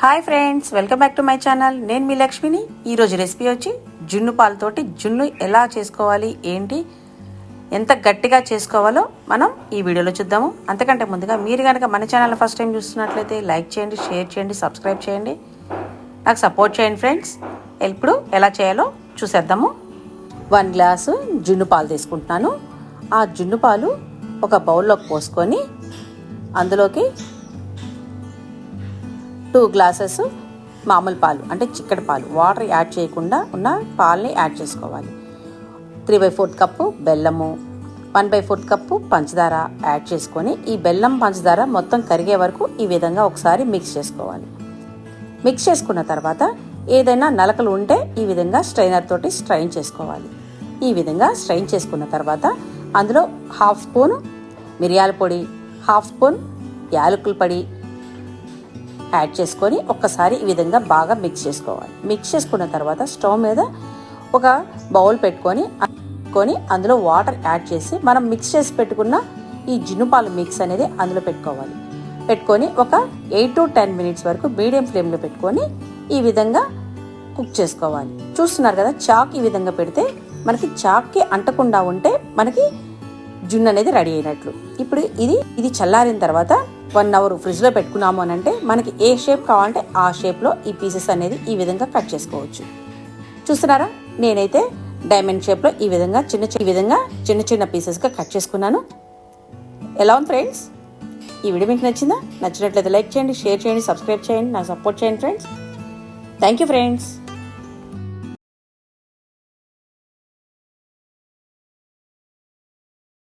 Hi friends welcome back to my channel నేను మీ లక్ష్మిని. ఈరోజు రెసిపీ వచ్చి జున్ను పాలతోటి జున్ను ఎలా చేసుకోవాలి ఏంటి ఎంత గట్టిగా చేసుకోవాలో మనం ఈ వీడియోలో చూద్దాము. అంతకంటే ముందుగా మీరు కనుక మన ఛానల్ ఫస్ట్ టైం చూస్తున్నట్లయితే లైక్ చేయండి షేర్ చేయండి సబ్స్క్రైబ్ చేయండి. నాకు సపోర్ట్ చేయండి ఫ్రెండ్స్ ఇప్పుడు ఎలా చేయాలో చూసేద్దాము. వన్ గ్లాసు జున్ను పాలు తీసుకుంటున్నాను. ఆ జున్ను పాలు ఒక బౌల్లోకి పోసుకొని అందులోకి టూ గ్లాసెస్ మామూలు పాలు అంటే చిక్కటి పాలు. వాటర్ యాడ్ చేయకుండా ఉన్న పాలని యాడ్ చేసుకోవాలి. త్రీ బై ఫోర్త్ కప్పు బెల్లము వన్ బై ఫోర్త్ కప్పు పంచదార యాడ్ చేసుకొని ఈ బెల్లం పంచదార మొత్తం కరిగే వరకు ఈ విధంగా ఒకసారి మిక్స్ చేసుకోవాలి. మిక్స్ చేసుకున్న తర్వాత ఏదైనా నలకలు ఉంటే ఈ విధంగా స్ట్రైనర్ తోటి స్ట్రైన్ చేసుకోవాలి. ఈ విధంగా స్ట్రైన్ చేసుకున్న తర్వాత అందులో హాఫ్ స్పూన్ మిరియాల పొడి హాఫ్ స్పూన్ యాలకుల పొడి యాడ్ చేసుకొని ఒక్కసారి ఈ విధంగా బాగా మిక్స్ చేసుకోవాలి. మిక్స్ చేసుకున్న తర్వాత స్టవ్ మీద ఒక బౌల్ పెట్టుకొని కొని అందులో వాటర్ యాడ్ చేసి మనం మిక్స్ చేసి పెట్టుకున్న ఈ జినుపాలు మిక్స్ అనేది అందులో పెట్టుకోవాలి. పెట్టుకొని ఒక ఎయిట్ టు టెన్ మినిట్స్ వరకు మీడియం ఫ్లేమ్లో పెట్టుకొని ఈ విధంగా కుక్ చేసుకోవాలి. చూస్తున్నారు కదా చాక్ ఈ విధంగా పెడితే మనకి చాక్కి అంటకుండా ఉంటే మనకి జున్ను అనేది రెడీ అయినట్లు. ఇప్పుడు ఇది ఇది చల్లారిన తర్వాత వన్ అవర్ ఫ్రిడ్జ్లో పెట్టుకున్నాము అని అంటే మనకి ఏ షేప్ కావాలంటే ఆ షేప్లో ఈ పీసెస్ అనేది ఈ విధంగా కట్ చేసుకోవచ్చు. చూస్తున్నారా? నేనైతే డైమండ్ షేప్లో ఈ విధంగా చిన్న ఈ విధంగా చిన్న చిన్న పీసెస్గా కట్ చేసుకున్నాను. ఎలా ఉంది ఫ్రెండ్స్ ఈ వీడియో మీకు నచ్చిందా? నచ్చినట్లయితే లైక్ చేయండి షేర్ చేయండి సబ్స్క్రైబ్ చేయండి నాకు సపోర్ట్ చేయండి ఫ్రెండ్స్ థ్యాంక్ యూ ఫ్రెండ్స్